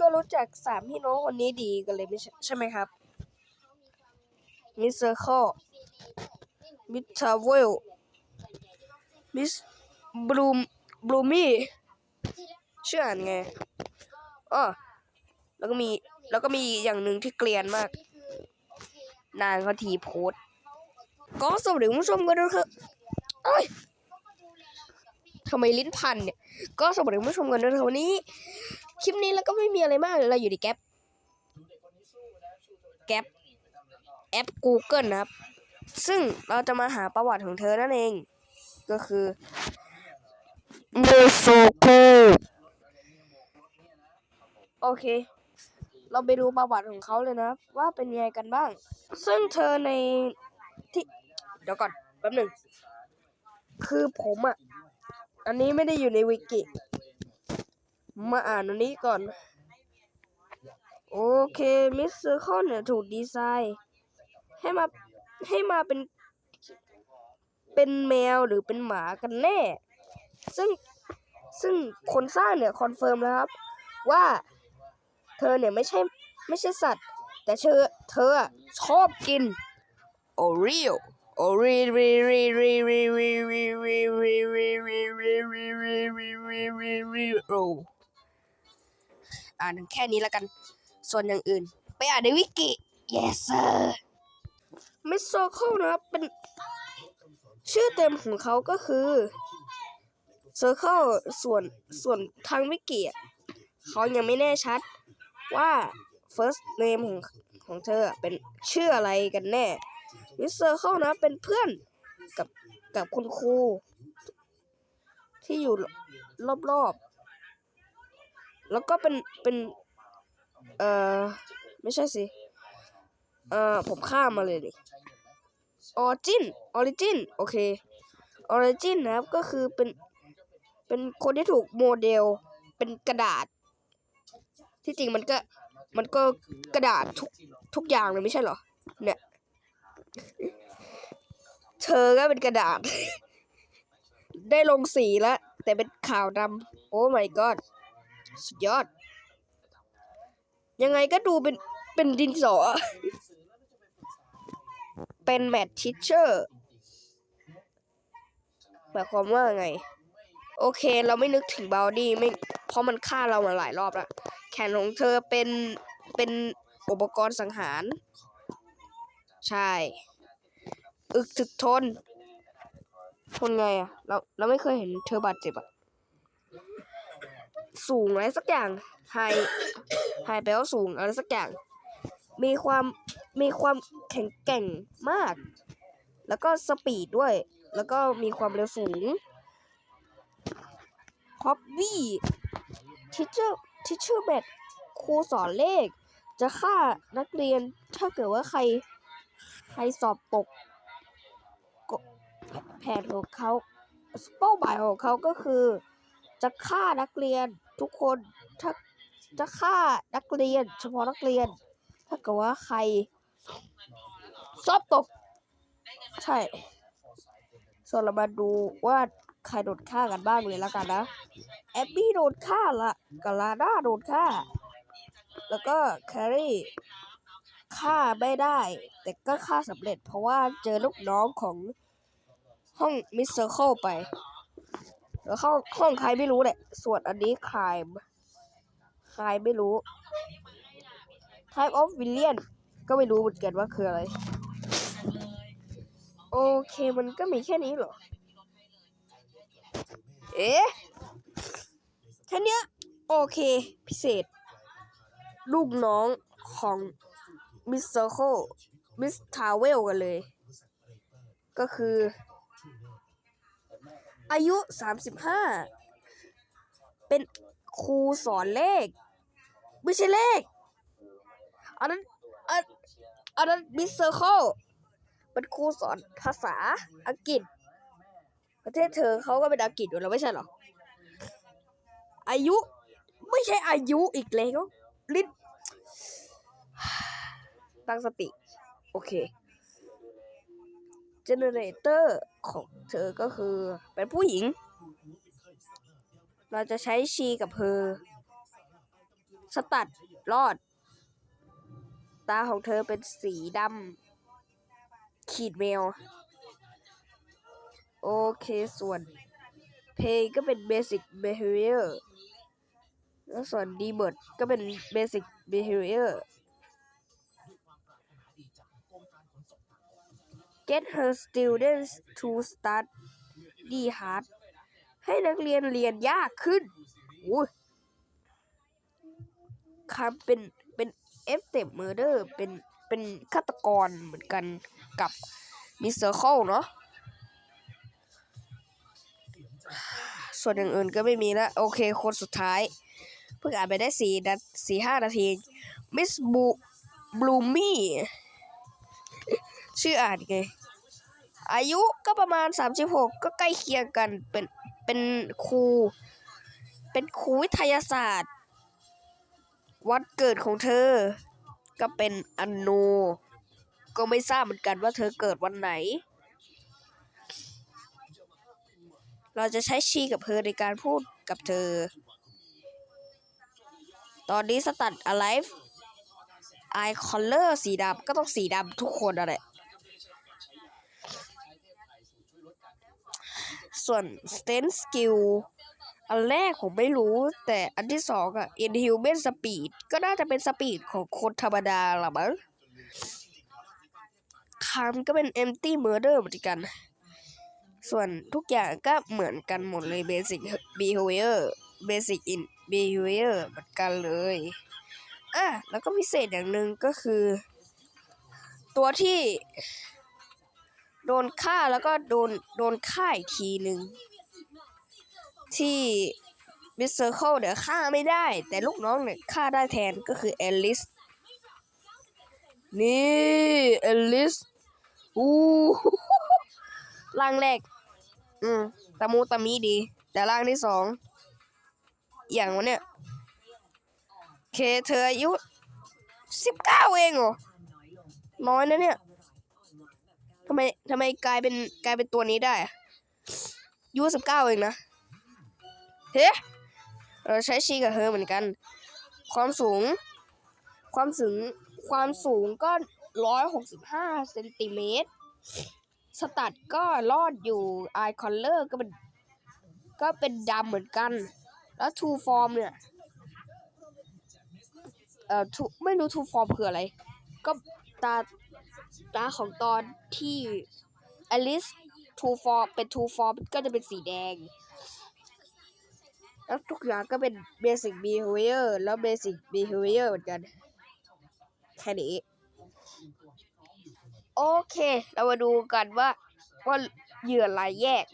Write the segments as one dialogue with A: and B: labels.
A: ก็รู้จักสามพี่น้องคนนี้ดีกันเลยไม่ใช่ไหมครับ มิสเซอร์คอมิสทาเวล มิสบลูมบลูมี่ชื่ออ่านไงอ้อแล้วก็มีแล้วก็มีอย่างหนึ่งที่เกลียนมาก นางเขาทีโพสก็สวัสดีคุณผู้ชมกันด้วยครับเอ้ยทำไมลิ้นพันเนี่ย ก็สวัสดีคุณผู้ชมกันด้วยครับวันนี้ คลิปนี้แล้วก็ไม่มีอะไรมากเราอยู่ในแก๊ปแก๊ปแอป Google นะครับ ซึ่งเราจะมาหาประวัติของเธอนั่นเอง ก็คือมโซโคโอเค เราไปดูประวัติของเขาเลยนะ ว่าเป็นยังไงกันบ้าง ซึ่งเธอในที่ เดี๋ยวก่อนแป๊บหนึ่ง คือผมอะ อันนี้ไม่ได้อยู่ในวิกิ มาอ่านอันนี้ก่อน โอเคมิสเซอร์คอนเนี่ยถูกดีไซน์ ให้มาให้มาเป็น เป็นแมวหรือเป็นหมากันแน่ ซึ่งซึ่งคนสร้างเนี่ยคอนเฟิร์มแล้วครับ ว่าเธอเนี่ยไม่ใช่ไม่ใช่สัตว์ แต่เธอเธอชอบกินโอรีโอโอรีรีรีรีรีรีรีรีรีรีรีรีรีรีรีรีรีรีโอ่านแค่นี้แล้วกัน ส่วนอย่างอื่น ไปอ่านในวิกิ yes sir มิสโซโคนะครับเป็นชื่อเต็มของเขาก็คือ Circle ส่วนส่วนทางวิกิเขายังไม่แน่ชัดว่า first name ของของเธอเป็นชื่ออะไรกันแน่ Miss Circle นะเป็นเพื่อนกับกับคุณครูที่อยู่รอบๆ แล้วก็เป็นเป็น เอ่อ ไม่ใช่สิ เอ่อ ผมข้ามมาเลยดิออจินออริจินโอเคออริจินนะครับก็คือเป็น เป็นคนที่ถูกโมเดล เป็นกระดาษ ที่จริงมันก็ มันก็กระดาษทุกทุกอย่างเลยไม่ใช่เหรอ เนี่ย เธอก็เป็นกระดาษ ได้ลงสีแล้ว แต่เป็นขาวดำโอ้ my god สุดยอด ยังไงก็ดูเป็นเป็นดินสอ เป็นแมททิชเชอร์หมายความว่าไง โอเคเราไม่นึกถึงบาวดี้ไม่เพราะมันฆ่าเรามาหลายรอบแล้ว แขนของเธอเป็นเป็นอุปกรณ์สังหาร ใช่ อึกถึกทน ทนไงอะเราเราไม่เคยเห็นเธอบาดเจ็บอะ สูงอะไรสักอย่างไฮไฮแปลว่าสูงอะไรสักอย่าง มีความมีความแข็งแกร่งมาก แล้วก็สปีดด้วย แล้วก็มีความเร็วสูงฮอบบี้ทิชเชอร์ทิชเชอร์แมทครูสอนเลข จะฆ่านักเรียนถ้าเกิดว่าใครใครสอบตกแผนของเขาเป้าหมายของเขาก็คือ จะฆ่านักเรียน ทุกคนถ้าจะฆ่านักเรียน เฉพาะนักเรียน ถ้าเกิดว่าใครสอบตก ใช่ ส่วนเรามาดูว่าใครโดนฆ่ากันบ้างเลยแล้วกันนะแอบบี้โดนฆ่าละกาลาด้าโดนฆ่า แล้วก็แครี่ฆ่าไม่ได้ แต่ก็ฆ่าสำเร็จเพราะว่าเจอลูกน้องของห้องมิสเซอร์เคิลไป แล้วห้องห้องใครไม่รู้แหละ ส่วนอันนี้คายใครไม่รู้ Type of Villain ก็ไม่รู้เหมือนกันว่าคืออะไร โอเคมันก็มีแค่นี้เหรอ เอ๊ะแค่นี้โอเค พิเศษ ลูกน้องของมิสเซอร์โคมิสทาเวลกันเลย ก็คือ อายุ 35 เป็นครูสอนเลข ไม่ใช่เลข อันนั้นอันอันนั้นมิสเซอร์โคเป็นครูสอนภาษาอังกฤษ ประเทศเธอเขาก็เป็นอังกฤษอยู่แล้วไม่ใช่หรอ อายุไม่ใช่อายุอีกแล้วลิ้นตั้งสติ โอเค เจเนเรเตอร์ของเธอก็คือเป็นผู้หญิง เราจะใช้ชีกับเพอสตัดรอด ตาของเธอเป็นสีดำขีดแมว โอเคส่วน เพลงก็เป็น basic behavior แล้วส่วน d b i r d ก็เป็น basic behavior get her students to study hard ให้นักเรียนเรียนยากขึ้นอุ้ยคำเป็นเป็น f t e p murder เป็นเป็นฆาตกรเหมือนกันกับมิสเตอร์เคิลเนาะส่วนอย่างอื่นก็ไม่มีแล้วโอเค คนสุดท้าย เพิ่งอ่านไปได้สี่นาสี่ห้านาที มิสบูบลูมี่ ชื่ออ่านไง อายุก็ประมาณ 36 ก็ใกล้เคียงกันเป็นเป็นครู เป็นครูวิทยาศาสตร์ วันเกิดของเธอ ก็เป็นอันโนก็ไม่ทราบเหมือนกันว่าเธอเกิดวันไหน เราจะใช้ชีกับเธอในการพูดกับเธอ ตอนนี้สตัด alive eye color สีดำก็ต้องสีดำทุกคนอะไร ส่วน stand skill อันแรกผมไม่รู้ แต่อันที่สองอะ inhuman speed ก็น่าจะเป็น speed ของคนธรรมดาละมั้งคำก็เป็น empty murder เหมือนกัน ส่วนทุกอย่างก็เหมือนกันหมดเลย basic behavior basic in behavior เหมือนกันเลยอะแล้วก็พิเศษอย่างหนึ่งก็คือ ตัวที่ โดนฆ่าแล้วก็โดนโดนฆ่าอีกทีหนึ่งที่มิสเตอร์เคิลเนี่ยฆ่าไม่ได้ แต่ลูกน้องเนี่ยฆ่าได้แทนก็คือเอลิส นี่เอลิส อู้ร่างแรก อืมตะมูตะมีดี แต่ร่างที่สอง อย่างวะเนี่ยเคเธออายุสิบเก้าเองเหรอ น้อยนะเนี่ย ทำไมทำไมกลายเป็นกลายเป็นตัวนี้ได้อะยุสิบเก้าเองนะเฮ้เราใช้ชีกับเธอเหมือนกัน ความสูง ความสูงความสูงก็ร้อยหกสิบห้าเซนติเมตรสตัดก็รอดอยู่ไอคอนเลอร์ก็เป็นก็เป็นดำเหมือนกัน แล้วทูฟอร์มเนี่ยเอ่อ two ไม่รู้ทูฟอร์มคืออะไร ก็ตา ตาของตอนที่อลิสทูฟอร์เป็นทูฟอร์ก็จะเป็นสีแดง แล้วทุกอย่างก็เป็นเบสิก behavior แล้วเบสิก behavior เหมือนกัน แค่นี้ โอเค เรามาดูกันว่าว่าเหยื่อรายแยก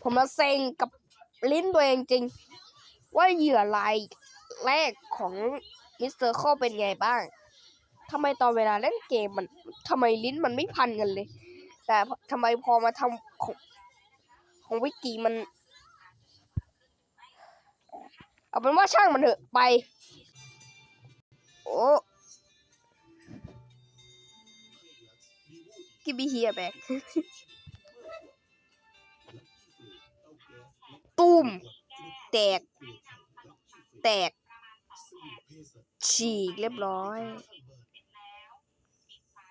A: ผมมาเซ็งกับลิ้นตัวเองจริง ว่าเหยื่อรายแรกของมิสเตอร์โคเป็นไงบ้าง ทำไมตอนเวลาเล่นเกมมันทำไมลิ้นมันไม่พันกันเลย แต่ทำไมพอมาทำของของวิกิมัน เอาเป็นว่าช่างมันเถอะไป โอ้กิบีเฮียแบกตุ้ม แตก แตก ฉีกเรียบร้อย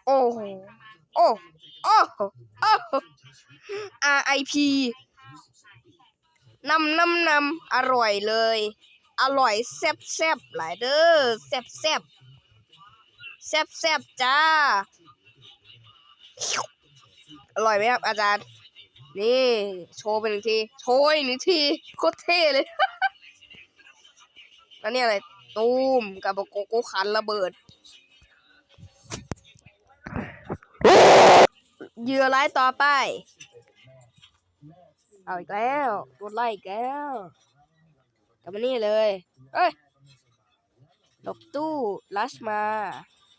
A: อ้โหโอ้โอ้โหโอ้โห RIP นำนำนำอร่อยเลย อร่อยแซ่บแซ่บหลายเด้อแซ่บแซ่บแซ่บแซ่บจ้า อร่อยไหมครับอาจารย์ นี่โชว์ไปหนึ่งที โชว์อีกหนึ่งทีโคตรเท่เลย แล้วนี่อะไร ตูมกับโกโก้คันระเบิด เหยื่อร้ายต่อไป เอาอีกแล้วโดนไล่อีกแล้วกลับมานี่เลย เอ้ยหลบตู้ลัชมา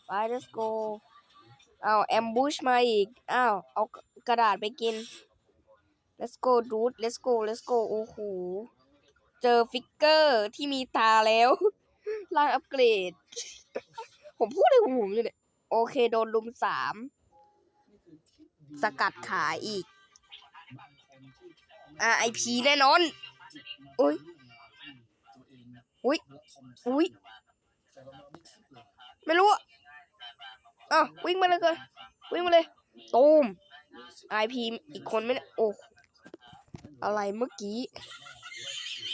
A: ไป let's go เอาแอมบูชมาอีกอ้าวเอากระดาษไปกิน let's go dude let's go let's go โอ้โห เจอฟิกเกอร์ที่มีตาแล้วร่างอัปเกรด ผมพูดอะไรของผมอยู่เนี่ย โอเค โดนลุมสาม สกัดขาอีก RIP แน่นอนโอ้ยอุ้ยอุ้ยไม่รู้อะอ้าววิ่งมาเลยเกินวิ่งมาเลยตูมไอพีอีกคนไม่ได้โอ้อะไรเมื่อกี้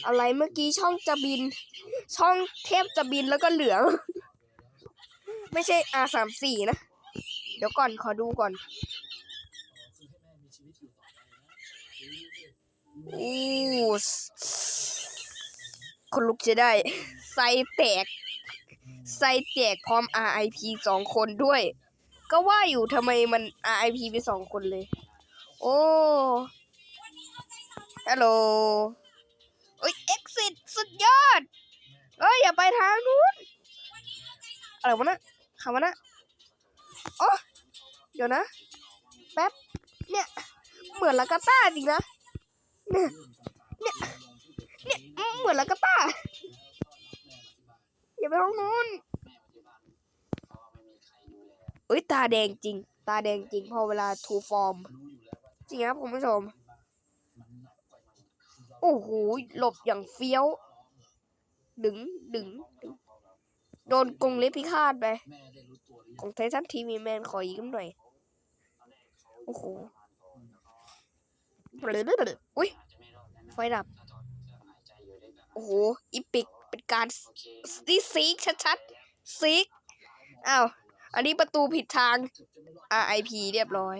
A: อะไรเมื่อกี้ช่องจะบิน ช่องเทพจะบินแล้วก็เหลือง ไม่ใช่ R สามสี่นะ เดี๋ยวก่อนขอดูก่อน อู้คนลุกจะได้ไซแตกไซแตกพร้อม RIP สองคนด้วย ก็ว่าอยู่ทำไมมัน RIP ไปสองคนเลย โอ้ฮัลโหลเอ้ย exit สุดยอดเอ้ย อย่าไปทางนู้น อะไรวะนะคำวะนะโอ้เดี๋ยวนะ แป๊บ เนี่ย เหมือนลากาต้าจริงนะ เนี่ยเนี่ยเนี่ยเหมือนลากาต้าอย่าไปห้องนู้นเอ้ยตาแดงจริง ตาแดงจริงพอเวลาทูฟอร์มจริงครับคุณผู้ชมโอ้โหหลบอย่างเฟี้ยว ดึงดึงดึงโดนกรงเล็บพิฆาตไปของไททันทีวีแมนขออีกหน่อย โอ้โห อุ้ยไฟดับ โอ้โหอีปิกเป็นการนี่ซีกชัดๆซีกอ้าวอันนี้ประตูผิดทาง RIP เรียบร้อย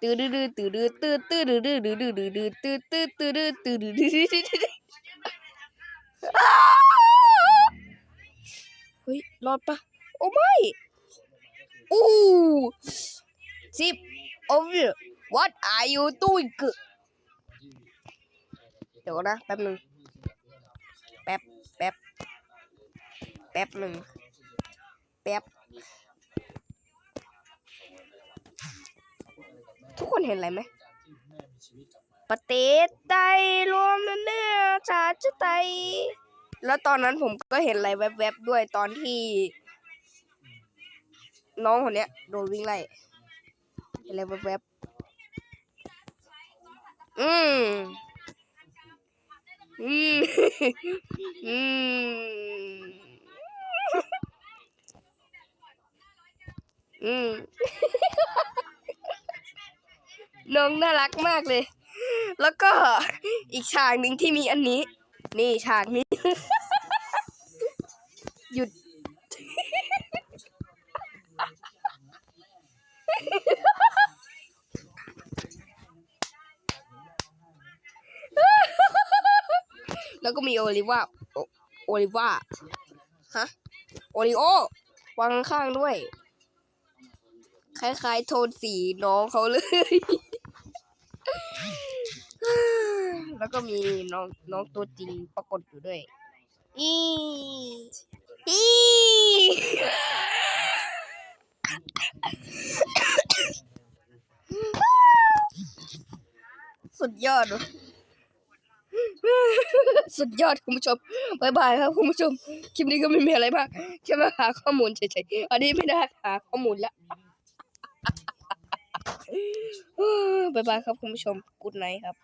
A: ตื้อดื้อดื้อตื้อดื้อตื้อตื้อดื้อดื้อดื้อดื้อดื้อตื้อตื้อตื้อดื้อตื้อดื้อดื้อดื้อเฮ้ยรอดปะโอ้ไม่อู้สิบ over what are you doing เดี๋ยวนะ แป๊บหนึ่งแป๊บ แป๊บ แป๊บหนึ่งแป๊บ ทุกคนเห็นอะไรไหมประเทศไทยรวมเนื้อชาติไทย แล้วตอนนั้นผมก็เห็นอะไรแวบๆด้วยตอนที่ น้องคนเนี้ยโดนวิ่งไล่เห็นอะไรแวบๆ อืมอืมอืมอืมน้องน่ารักมากเลย แล้วก็อีกฉากหนึ่งที่มีอันนี้ นี่ฉากนี้ หยุด แล้วก็มีโอลิว่าโอลิว่าฮะโอริโอวางข้างด้วย คล้ายๆ โทนสีน้องเขาเลย แล้วก็มีน้องน้องตัวจริงปรากฏอยู่ด้วยอีอีสุดยอดเนอะ สุดยอดคุณผู้ชมบายบายครับคุณผู้ชม คลิปนี้ก็ไม่มีอะไรมากแค่มาหาข้อมูลเฉยๆ อันนี้ไม่ได้หาข้อมูลละบายบายครับคุณผู้ชม กูดไนท์ครับ